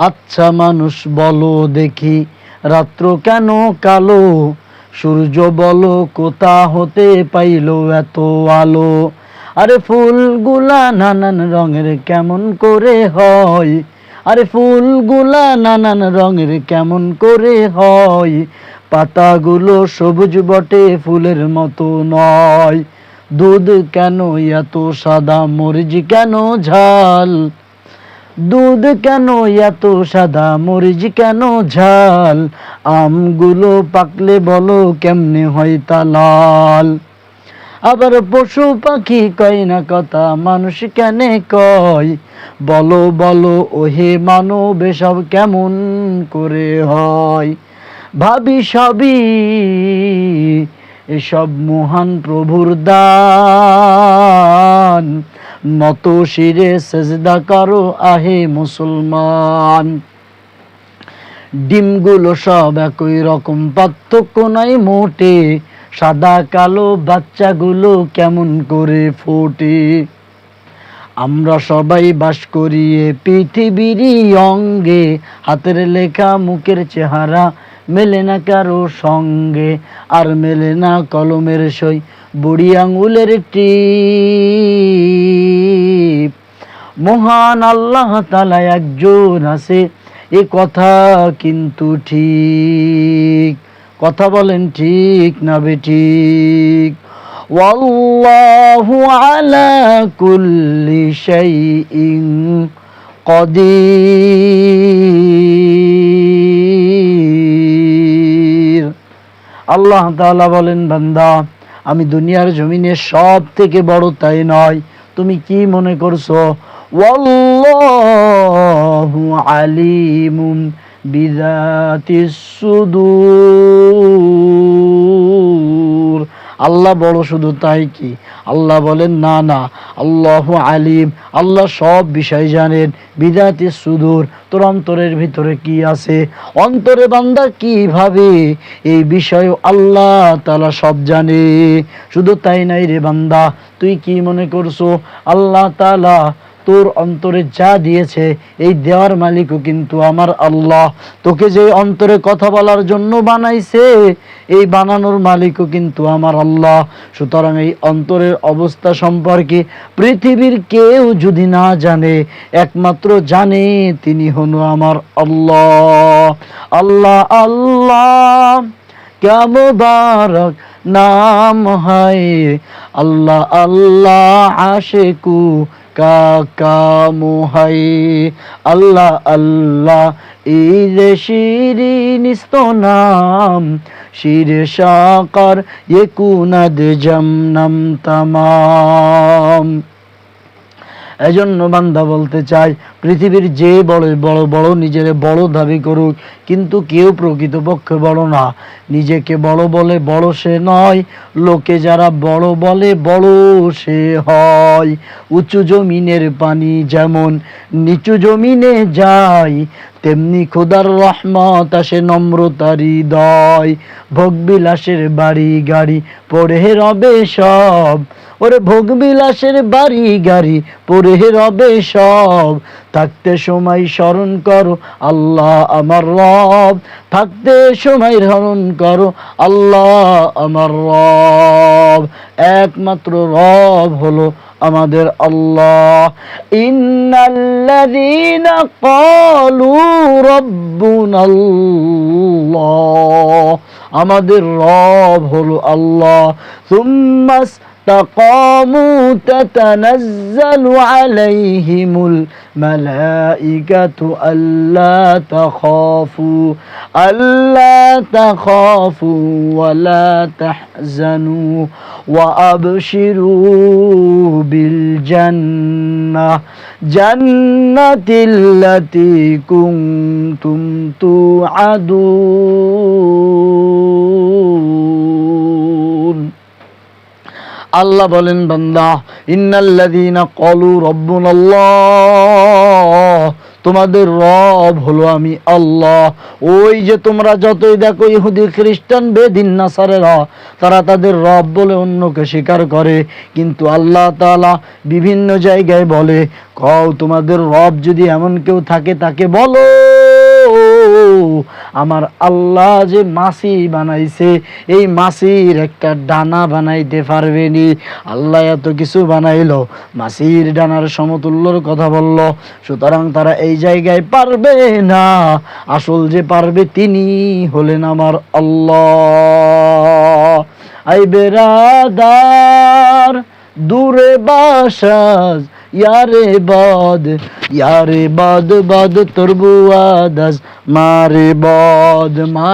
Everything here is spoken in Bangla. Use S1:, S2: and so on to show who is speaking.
S1: আচ্ছা মানুষ বলো দেখি, রাত্র কেন কালো? সূর্য বলো কোথা হতে পাইল এত আলো? আরে ফুলগুলা নানান রঙের কেমন করে হয়? আরে ফুলগুলা নানান রঙের কেমন করে হয়? পাতাগুলো সবুজ বটে, ফুলের মতো নয়। দুধ কেন এত সাদা, মরিচ কেন ঝাল? দুধ কেন এত সাদা, মরিচ কেন ঝাল? আমগুলো পাকলে বলো কেমনে হয় তা লাল? আবার পশু পাখি কয় না কথা, মানুষ কেনে কয়? বলো বলো, ওহে মানব, এসব কেমন করে হয়? ভাবি সবই এসব মহান প্রভুর দান। নত শিরে সেজদা করো, আহে মুসলমান। ডিমগুলো সব একই রকম, পার্থক্য নাই মোটে। সাদা কালো বাচ্চাগুলো কেমন করে ফোটে? আমরা সবাই বাস করি এ পৃথিবীরই অঙ্গে। হাতের লেখা, মুখের চেহারা মেলে না কারও সঙ্গে, আর মেলে না কলমের সই। বুড়ি আঙুলের টিপ। মহান আল্লাহ তালা একজন আছে, এ কথা কিন্তু ঠিক। কথা বলেন ঠিক না বেঠিক ওয়াল্লাহু আলা কুল্লি শাইইন কদির। আল্লাহ তালা বলেন, বান্দা, আমি দুনিয়ার জমিনে সব থেকে বড় তাই নয়। তুমি কি মনে করছ? ওয়াল্লাহু আলিমুম বিজাতিস সুদূর। আল্লাহ বড় শুধু তাই কি? আল্লাহ বলেন, না না, আল্লাহ আলিম, আল্লাহ সব বিষয় জানেন। বিদাতি সুদূর, তোর অন্তরের ভিতরে কি আছে? অন্তরে বান্দা কি ভাবে? এই বিষয় আল্লাহ তালা সব জানে। শুধু তাই নাই রে বান্দা, তুই কি মনে করছ? আল্লাহ তালা তোর অন্তরে যা দিয়েছে এই দেওয়ার মালিকও কিন্তু আমার আল্লাহ তোকে যে অন্তরে কথা বলার জন্য বানাইছে এই বানানোর মালিকও কিন্তু আমার আল্লাহ সুতরাং এই অন্তরের অবস্থা সম্পর্কে পৃথিবীর কেউ যদি না জানে একমাত্র জানে তিনি হন আমার আল্লাহ আল্লাহ আল্লাহ क्या मुबारक नाम है अल्लाह अल्लाह आशिकू কাকামু হাই আল্লাহ আল্লাহ ইরে শিরি নিস্তনাম শির সাকার ইকুনাদ জমনম তমাম। এজন্য বান্দা বলতে চাই পৃথিবীর যে বড় বড় বড় নিজের বড় দাবি করুক, কিন্তু কেউ প্রকৃতপক্ষে বড় না। নিজেকে বড় বলে বড় সে নয়, লোকে যারা বড় বলে বড় সে হয়। উঁচু জমিনের পানি যেমন নিচু জমিনে যায়, তেমনি খোদার রহমত আসে নম্রতার হৃদয়। ভোগবিলাসের বাড়ি গাড়ি পড়ে রবে সব ওরে ভোগবিলাসের বাড়ি গাড়ি পরে রবে সব। থাকতে সময় স্মরণ করো, আল্লাহ আমার রব। থাকতে সময় স্মরণ করো, আল্লাহ আমার রব। একমাত্র রব হলো আমাদের আল্লাহ। ইন্নাল্লাযীনা ক্বালু রাব্বুনাল্লাহ। আমাদের রব হলো আল্লাহ। সুম্মাস استقاموا تتنزل عليهم الملائكة ألا تخافوا ألا تخافوا ولا تحزنوا وأبشروا بالجنة جنة التي كنتم توعدون আল্লাহ বলেন, বান্দা, ইন্নাল্লাযীনা ক্বালু রাব্বুনাল্লাহ, তোমাদের রব হলো আমি আল্লাহ। ওই যে তোমরা যতই দেখো ইহুদি, খ্রিস্টান, বেদিন, নাসারেরা, তারা তাদের রব বলে অন্যকে স্বীকার করে। কিন্তু আল্লাহ তাআলা বিভিন্ন জায়গায় বলে, কও, তোমাদের রব যদি এমন কেউ থাকে, তাকে বলো। আমার আল্লাহ যে মাসি বানাইছে, এই মাসির একটা ডানা বানাইতে পারবেনি আল্লাহ এত কিছু বানাইলো, মাসির ডানার সমতুল্যর কথা বলল। সুতরাং তারা এই জায়গায় পারবে না। আসল যে পারবে তিনি হলেন আমার আল্লাহ। আই বেরাদার, দূরে বাসাজ ইয়ারে বদ ইয়ারে বদ বদ তোর বুয়াদাস মারে বদ মা